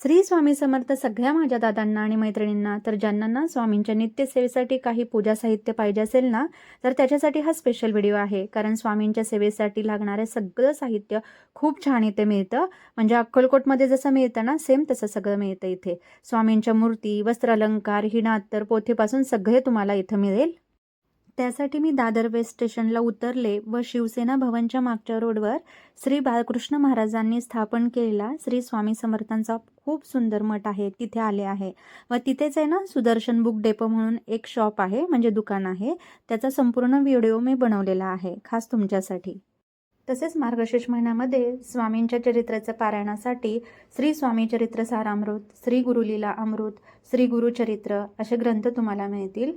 श्री स्वामी समर्थ सगळ्या माझ्या दादांना आणि मैत्रिणींना तर ज्यांना ना स्वामींच्या नित्यसेवेसाठी काही पूजा साहित्य पाहिजे असेल ना तर त्याच्यासाठी हा स्पेशल व्हिडिओ आहे. कारण स्वामींच्या सेवेसाठी लागणारं सगळं साहित्य खूप छान इथे मिळतं. म्हणजे अक्कलकोटमध्ये जसं मिळतं ना सेम तसं सगळं मिळतं इथे. स्वामींच्या मूर्ती वस्त्रालंकार हिना अत्तर पोथीपासून सगळे तुम्हाला इथं मिळेल. त्यासाठी मी दादर वेस्ट स्टेशनला उतरले व शिवसेना भवनच्या मागच्या रोडवर श्री बाळकृष्ण महाराजांनी स्थापन केलेला श्री स्वामी समर्थांचा खूप सुंदर मठ आहे तिथे आले आहे. व तिथेच आहे ना सुदर्शन बुक डेपो म्हणून एक शॉप आहे म्हणजे दुकान आहे. त्याचा संपूर्ण व्हिडिओ मी बनवलेला आहे खास तुमच्यासाठी. तसेच मार्गशीर्ष महिन्यामध्ये स्वामींच्या चरित्राच्या पारायणासाठी श्री स्वामी चरित्र सारामृत श्री गुरुलीला अमृत श्री गुरुचरित्र असे ग्रंथ तुम्हाला मिळतील.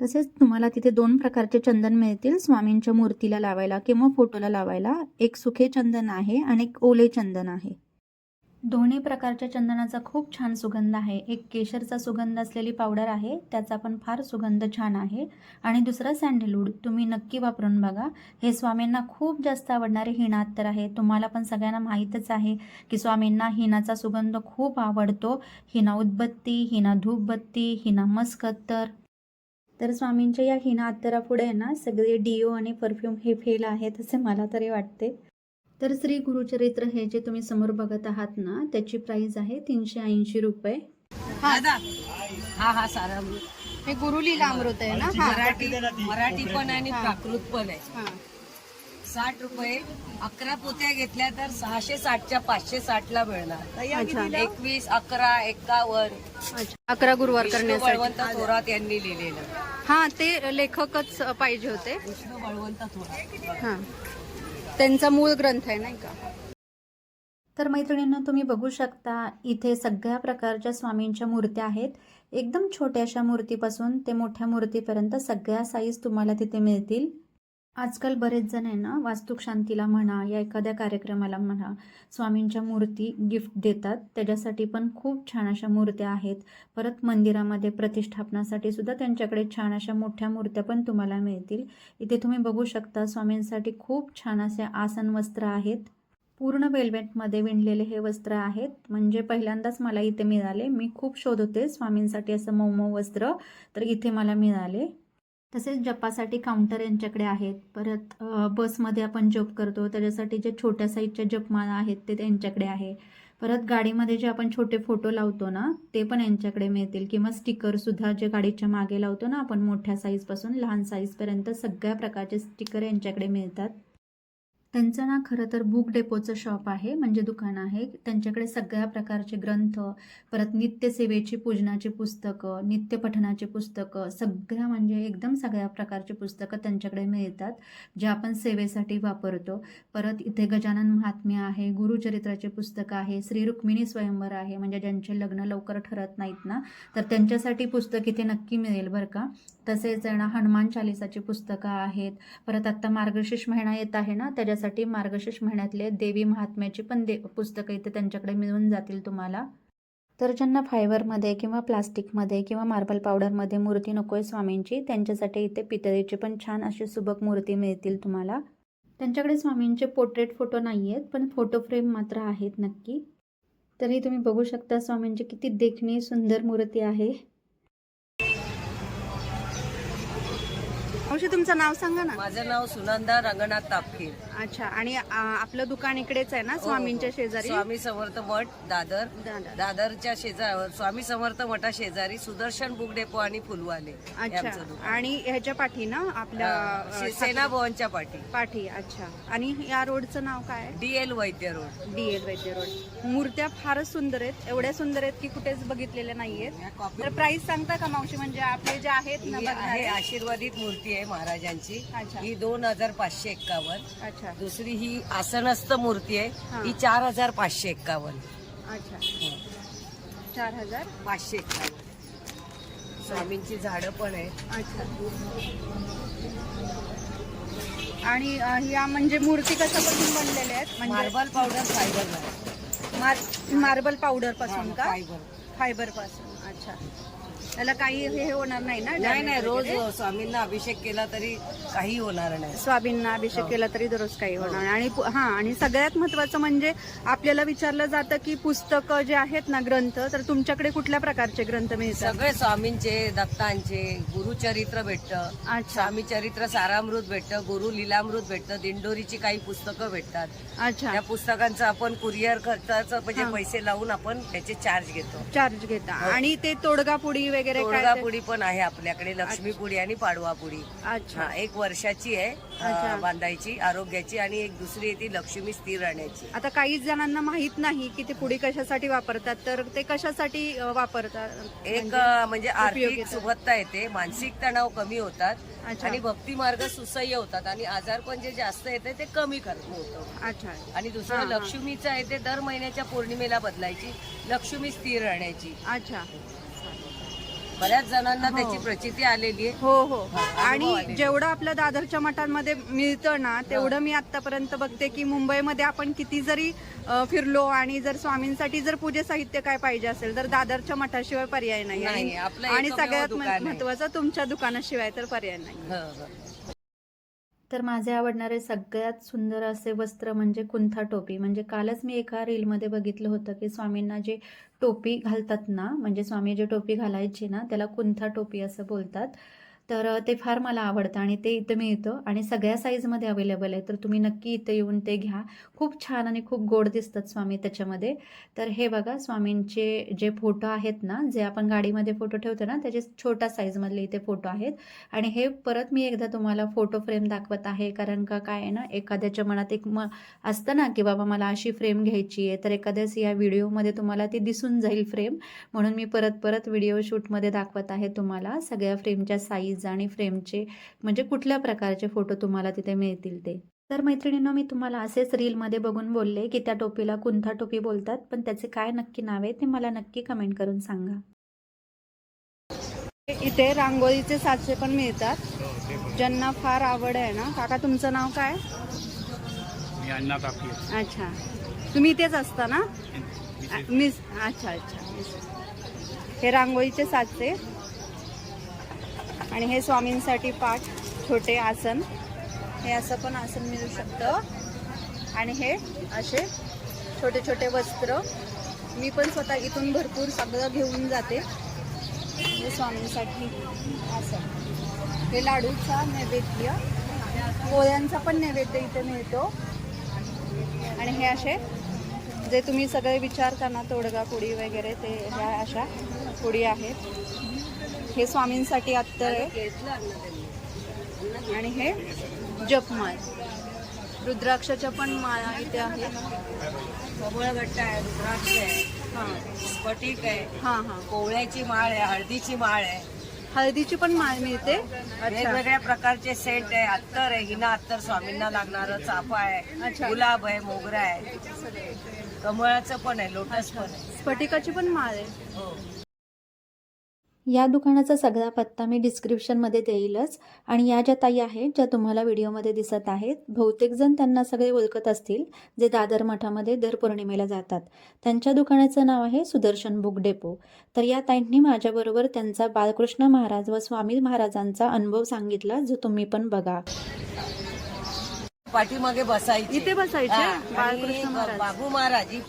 तसेच तुम्हाला तिथे दोन प्रकारचे चंदन मिळतील. स्वामींच्या मूर्तीला लावायला किंवा फोटोला लावायला एक सुखे चंदन आहे आणि एक ओले चंदन आहे. दोन्ही प्रकारच्या चंदनाचा खूप छान सुगंध आहे. एक केशरचा सुगंध असलेली पावडर आहे. त्याचा पण फार सुगंध छान आहे. आणि दुसरा सँडलवूड तुम्ही नक्की वापरून बघा. हे स्वामींना खूप जास्त आवडणारे हिना अत्तर आहे. तुम्हाला पण सगळ्यांना माहीतच आहे की स्वामींना हिनाचा सुगंध खूप आवडतो. हिना उदबत्ती हिना धूपबत्ती हिना मस्कत्तर. तर स्वामींच्या या हिना अत्तरापुढे ना सगळे डिओ आणि परफ्यूम हे फेल आहेत असे मला तरी वाटते. तर श्री गुरुचरित्र हे जे तुम्ही समोर बघत आहात ना त्याची प्राइस आहे तीनशे ऐंशी रुपये. हा हा सारा हे गुरुलीला अमृत आहे ना हा. मराठी मराठी पण आहे आणि. प्राकृत पण आहे. हा. साठ रुपये. अकरा पोत्या घेतल्या तर सहाशे साठच्या पाचशे साठ ला मिळणार अच्छा. एकवीस अकरा एक्कावन्न अच्छा. अकरा गुरुवार करण्यासाठी. बळवंत थोरात यांनी लिहिलेलं. हा ते लेखकच पाहिजे होते. हा. त्यांचा मूळ ग्रंथ आहे नाही का? तर मैत्रिणींना तुम्ही बघू शकता इथे सगळ्या प्रकारच्या स्वामींच्या मूर्त्या आहेत. एकदम छोट्याशा मूर्तीपासून ते मोठ्या मूर्तीपर्यंत सगळ्या साईज तुम्हाला तिथे मिळतील. आजकाल बरेच जण आहे ना वास्तुक शांतीला म्हणा या एखाद्या कार्यक्रमाला म्हणा स्वामींच्या मूर्ती गिफ्ट देतात. त्याच्यासाठी पण खूप छान अशा मूर्त्या आहेत. परत मंदिरामध्ये प्रतिष्ठापनासाठी सुद्धा त्यांच्याकडे छान अशा मोठ्या मूर्त्या पण तुम्हाला मिळतील. इथे तुम्ही बघू शकता स्वामींसाठी खूप छान असे आसन वस्त्र आहेत. पूर्ण वेल्वेटमध्ये विणलेले हे वस्त्र आहेत. म्हणजे पहिल्यांदाच मला इथे मिळाले. मी खूप शोध होते स्वामींसाठी असं मऊ मऊ वस्त्र तर इथे मला मिळाले. तसेच जपासाठी काउंटर यांच्याकडे आहेत. परत बसमध्ये आपण जप करतो. त्याच्यासाठी जे छोट्या साईजच्या जपमाळा आहेत ते त्यांच्याकडे आहे. परत गाडीमध्ये जे आपण छोटे फोटो लावतो ना ते पण यांच्याकडे मिळतील. किंवा स्टिकरसुद्धा जे गाडीच्या मागे लावतो ना आपण मोठ्या साईजपासून लहान साईजपर्यंत सगळ्या प्रकारचे स्टिकर यांच्याकडे मिळतात. त्यांचं ना खरं तर बुक डेपोचं शॉप आहे म्हणजे दुकान आहे. त्यांच्याकडे सगळ्या प्रकारचे ग्रंथ परत नित्यसेवेची पूजनाची पुस्तकं नित्यपठनाची पुस्तकं सगळ्या म्हणजे एकदम सगळ्या प्रकारची पुस्तकं त्यांच्याकडे मिळतात जे आपण सेवेसाठी वापरतो. परत इथे गजानन महात्म्य आहे गुरुचरित्राचे पुस्तकं आहे श्री रुक्मिणी स्वयंवर आहे म्हणजे ज्यांचे लग्न लवकर ठरत नाहीत ना तर त्यांच्यासाठी पुस्तक इथे नक्की मिळेल बरं का. तसेच आहे ना हनुमान चालिसाची पुस्तकं आहेत. परत आत्ता मार्गशीर्ष महिना येत आहे ना त्याच्यासाठी मार्गशीर्ष महिन्यातले देवी महात्म्याची पण दे पुस्तकं इथे त्यांच्याकडे मिळून जातील तुम्हाला. तर ज्यांना फायबरमध्ये किंवा प्लास्टिकमध्ये किंवा मार्बल पावडरमध्ये मूर्ती नको आहे स्वामींची त्यांच्यासाठी इथे पितळेची पण छान अशी सुबक मूर्ती मिळतील तुम्हाला. त्यांच्याकडे स्वामींचे पोर्ट्रेट फोटो नाही आहेत पण फोटो फ्रेम मात्र आहेत नक्की. तरी तुम्ही बघू शकता स्वामींची किती देखणी सुंदर मूर्ती आहे. मावशी तुमचं नाव सांगा ना. माझं नाव सुनंदा रंगनाथ तापकीर. अच्छा आणि आ, आपलं दुकान इकडेच आहे ना स्वामींच्या शेजारी? स्वामी समर्थ मठ दादर. दादर. दादरच्या शेजार स्वामी समर्थ मठा शेजारी सुदर्शन बुक डेपो आणि फुलवाले हे आमचं अच्छा दुकान. आणि ह्याच्या पाठी ना आपल्या हा, अ, शिवसेना भवनच्या पाठी. पाठी अच्छा. आणि या रोडचं नाव काय आहे? D L Vaidya road. D L Vaidya road. मूर्त्या फारच सुंदर आहेत. एवढ्या सुंदर आहेत की कुठेच बघितलेल्या नाहीयेत. तर प्राइस सांगता का मावशी? म्हणजे आपले जे आहेत ना ही आहे बघणारे? आशीर्वादित मूर्ती आहे. महाराजांची. अच्छा. ही दोन हजार पाचशे एक्कावन्न. अच्छा. दुसरी ही आसनस्थ मूर्ती हा. आहे. ही. चार हजार पाचशे एक्कावन्न. अच्छा. चार हजार? पाचशे एक्कावन्न. स्वामींची झाडं पण आहे अच्छा. आणि अ, या म्हणजे मूर्ती कशापासून बनलेल्या आहेत? म्हणजे मार्बल पावडर फायबर मार- मार्बल पावडरपासून का? फायबर. फायबरपासून. अच्छा. त्याला काही हे होणार नाही ना नाही नाही रोज? स्वामींना अभिषेक केला तरी काही होणार नाही. स्वामींना अभिषेक केला तरी दररोज काही होणार नाही. आणि पु- हा आणि सगळ्यात महत्वाचं म्हणजे आपल्याला विचारलं जातं की पुस्तकं जे आहेत ना ग्रंथ तर तुमच्याकडे कुठल्या प्रकारचे ग्रंथ मिळतात? सगळे स्वामींचे दत्तांचे गुरुचरित्र भेटतं. अच्छा. स्वामी चरित्र सारामृत भेटतं गुरु लीलामृत भेटतं दिंडोरीची काही पुस्तकं भेटतात. अच्छा. त्या पुस्तकांचं आपण कुरिअर खर्चाचं म्हणजे हा. पैसे लावून आपण त्याचे चार्ज घेतो. चार्ज घेता. हो. आणि ते तोडगा पुडी वगैरे काय ते? पुडी पण आहे आपल्याकडे लक्ष्मी पुडी आणि पाडवा पुडी अच्छा हा एक वर्षाची आहे अच्छा. अं, बांधायची आरोग्याची आणि एक दुसरी आहे ती लक्ष्मी स्थिर राहण्याची आता काही जणांना माहीत नाही की ते पुडी कशासाठी वापरतात तर ते कशासाठी अ, वापरतात एक म्हणजे? अं, म्हणजे आर्थिक उपयोगिता. सुबत्ता येते मानसिक तणाव कमी होतात अच्छा. आणि भक्ती मार्ग सुसह्य होतात आणि आजारपण जे जास्त येते ते कमी करत होतं अच्छा आणि हा, दुसरं हा. लक्ष्मीचं आहे ते दर महिन्याच्या पौर्णिमेला बदलायची लक्ष्मी स्थिर राहण्याची अच्छा बऱ्याच जणांना हो. त्याची प्रचिती आलेली आहे हो हो आणि. जेवढं आपल्या दादरच्या मठांमध्ये मिळतं ना तेवढं मी आतापर्यंत बघते की मुंबईमध्ये आपण किती जरी फिरलो आणि जर स्वामींसाठी जर पूजे साहित्य काय पाहिजे असेल तर दादरच्या मठाशिवाय पर्याय नाही आणि- सगळ्यात. महत्वाचं तुमच्या दुकानाशिवाय तर पर्याय नाही हं, हं. तर माझे आवडणारे सगळ्यात सुंदर असे वस्त्र म्हणजे कुंथा टोपी. म्हणजे कालच मी एका रीलमध्ये बघितलं होतं की स्वामींना जे टोपी घालतात ना म्हणजे स्वामी जे टोपी घालायची ना त्याला कुंथा टोपी असं बोलतात. तर ते फार मला आवडतं आणि ते इथं मिळतं आणि सगळ्या साईजमध्ये अवेलेबल आहे. तर तुम्ही नक्की इथं येऊन ते घ्या. खूप छान आणि खूप गोड दिसतात स्वामी त्याच्यामध्ये. तर हे बघा स्वामींचे जे फोटो आहेत ना जे आपण गाडीमध्ये फोटो ठेवतो ना त्याचे छोटा साईजमधले इथे फोटो आहेत. आणि हे परत मी एकदा तुम्हाला फोटो फ्रेम दाखवत आहे. कारण का काय आहे ना एखाद्याच्या मनात एक म असतं ना की बाबा मला अशी फ्रेम घ्यायची आहे तर एखाद्याच या व्हिडिओमध्ये तुम्हाला ती दिसून जाईल फ्रेम म्हणून मी परत परत व्हिडिओ शूटमध्ये दाखवत आहे तुम्हाला सगळ्या फ्रेमच्या साईज आणि फ्रेमचे म्हणजे कुठल्या प्रकारचे फोटो तुम्हाला तिथे मिळतील ते. तर मैत्रिणींनो मी तुम्हाला असेच रीलमध्ये बघून बोलले की त्या टोपीला कुंथा टोपी बोलतात पण त्याचे काय नक्की नाव आहे ते मला नक्की कमेंट करून सांगा. इथे रांगोळीचे साचे पण मिळतात. ज्यांना फार आवड आहे ना. काका तुमचं नाव काय? मी अण्णा कापी अच्छा. तुम्ही इथेच असता ना? मिस अच्छा अच्छा. हे रांगोळीचे साचे. आणि हे स्वामींसाठी पाठ छोटे आसन. हे असं पण आसन मिळू शकतं. आणि हे असे छोटे छोटे वस्त्र. मी पण स्वतः इथून भरपूर सगळं घेऊन जाते. हे स्वामींसाठी आसन. हे लाडूचा नैवेद्य. पोळ्यांचा पण नैवेद्य इथे मिळतो. आणि हे असे जे तुम्ही सगळे विचारता ना तोडगा पुडी वगैरे ते ह्या अशा पुडी आहेत. हे स्वामींसाठी अत्तर आहे. आणि हे जपमाळ. रुद्राक्षाच्या पण माळा इथे आहेत. कमळगट्टा आहे रुद्राक्ष आहे. हां. स्फटिक आहे. हां हां. कोवळ्याची माळ आहे हळदीची माळ आहे. हळदीची पण माळ मिळते? वेगवेगळ्या प्रकारचे सेंट आहे. अत्तर आहे हिना अत्तर स्वामींना लागणार चाफा आहे. गुलाब आहे मोगरा आहे. कमळाचं पण आहे लोटस पण आहे. स्फटिकाची पण माळ आहे. हो. या दुकानाचा सगळा पत्ता मी डिस्क्रिप्शनमध्ये देईलच. आणि या ज्या ताई आहेत ज्या तुम्हाला व्हिडिओमध्ये दिसत आहेत बहुतेक जण त्यांना सगळे ओळखत असतील जे दादर मठामध्ये दर पौर्णिमेला जातात. त्यांच्या दुकानाचं नाव आहे सुदर्शन बुक डेपो. तर या ताईंनी माझ्याबरोबर त्यांचा बालकृष्ण महाराज व स्वामी महाराजांचा अनुभव सांगितला जो तुम्ही पण बघा. पाठीमागे बसायची. इथे बसायचे? बाळकृष्ण आणि महाराज. बाबू महाराज ही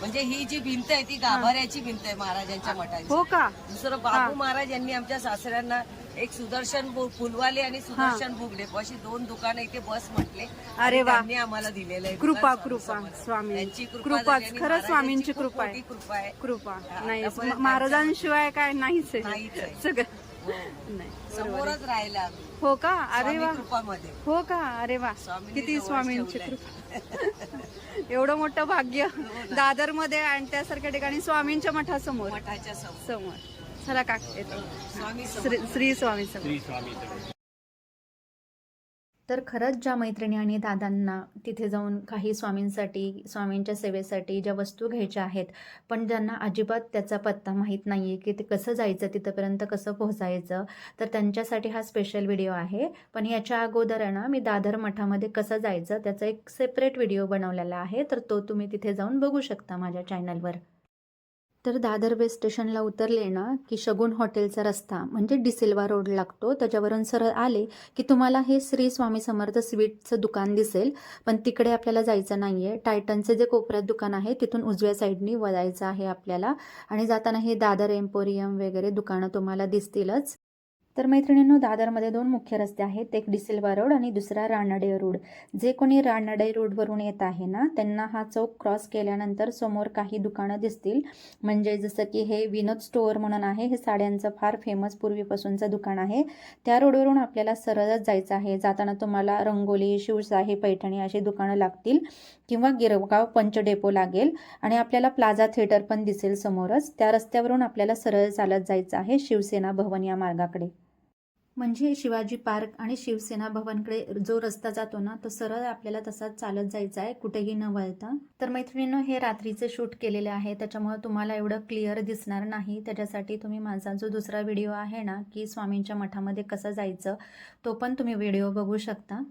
म्हणजे ही जी भिंत आहे ती गाभाऱ्याची भिंत आहे महाराजांच्या मठाची. हो का? दुसरं बाबू महाराज यांनी आमच्या सासऱ्यांना एक सुदर्शन बु- फुलवाले आणि सुदर्शन बुक डेपो अशी दोन दुकानं इथे बस म्हटले. अरे वा. त्यांनी आम्हाला दिलेलं आहे. कृपा दुकान कृपा स्वामी स्वामी. त्यांची कृपा कृपाच झाली आणि खरंच महाराजांची स्वामींची खूप कृपा आहे. मोठी कृपा आहे. कृपा. नाही महाराजांशिवाय काय नाहीच आहे. नाहीच आहे. सगळं हो. नाही समोरच राहिला आम्ही. हो का? अरे वा. कृपामध्ये. हो का? अरे वा. स्वामींनी किती जवळ स्वामींची ठेवलंय. कृपा. एवढं मोठं भाग्य. दादरमध्ये आणि त्यासारख्या ठिकाणी स्वामींच्या मठासमोर. मठाच्या समोर. समोर. चला का येतो. स्वामी श्री श्री स्वामी समोर. श्री स्वामी सगळे तर खरंच ज्या मैत्रिणी आणि दादांना तिथे जाऊन काही स्वामींसाठी स्वामींच्या सेवेसाठी ज्या वस्तू घ्यायच्या आहेत पण ज्यांना अजिबात त्याचा पत्ता माहीत नाही आहे की ते कसं जायचं तिथंपर्यंत कसं पोहोचायचं तर त्यांच्यासाठी हा स्पेशल व्हिडिओ आहे. पण याच्या अगोदर आहे ना मी दादर मठामध्ये कसं जायचं त्याचा एक सेपरेट व्हिडिओ बनवलेला आहे तर तो तुम्ही तिथे जाऊन बघू शकता माझ्या चॅनलवर तर दादर बेस स्टेशनला उतरले ना की शगुन हॉटेलचा रस्ता म्हणजे डिसेल्वा रोड लागतो. त्याच्यावरून सरळ आले की तुम्हाला हे श्री स्वामी समर्थ स्वीटचं दुकान दिसेल पण तिकडे आपल्याला जायचं नाही आहे टायटनचं जे कोपऱ्यात दुकान आहे तिथून उजव्या साईडनी वळायचं आहे आपल्याला. आणि जाताना हे दादर एम्पोरियम वगैरे दुकानं तुम्हाला दिसतीलच. तर मैत्रिणींनो दादरमध्ये दोन मुख्य रस्ते आहेत. एक डिसिल्वा रोड आणि दुसरा रानडे रोड. जे कोणी रानडे रोडवरून येत आहे ना त्यांना हा चौक क्रॉस केल्यानंतर समोर काही दुकानं दिसतील. म्हणजे जसं की हे विनोद स्टोअर म्हणून आहे. हे साड्यांचं फार फेमस पूर्वीपासूनचं दुकान आहे. त्या रोडवरून आपल्याला सरळच जायचं आहे. जाताना तुम्हाला रंगोली शिवशाही पैठणी अशी दुकानं लागतील किंवा गिरगाव पंच डेपो लागेल. आणि आपल्याला प्लाझा थिएटर पण दिसेल समोरच. त्या रस्त्यावरून आपल्याला सरळ चालत जायचं आहे शिवसेना भवन या मार्गाकडे. म्हणजे शिवाजी पार्क आणि शिवसेना भवनकडे जो रस्ता जातो ना तो सरळ आपल्याला तसाच चालत जायचा आहे कुठेही न वळता. तर मैत्रिणीनं हे रात्रीचे शूट केलेले आहे त्याच्यामुळे तुम्हाला एवढं क्लिअर दिसणार नाही. त्याच्यासाठी तुम्ही माझा जो दुसरा व्हिडिओ आहे ना की स्वामींच्या मठामध्ये कसं जायचं तो पण तुम्ही व्हिडिओ बघू शकता.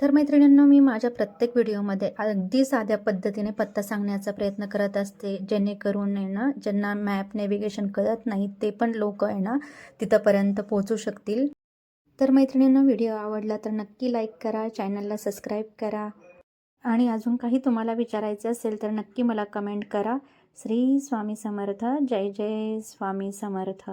तर मैत्रिणींनो मी माझ्या प्रत्येक व्हिडिओमध्ये अगदी साध्या पद्धतीने पत्ता सांगण्याचा प्रयत्न करत असते जेणेकरून आहे ना ज्यांना मॅप नेव्हिगेशन कळत नाही ते पण लोक आहे ना तिथंपर्यंत पोहोचू शकतील. तर मैत्रिणींना व्हिडिओ आवडला तर नक्की लाईक करा चॅनलला सबस्क्राईब करा. आणि अजून काही तुम्हाला विचारायचं असेल तर नक्की मला कमेंट करा. श्री स्वामी समर्थ. जय जय स्वामी समर्थ.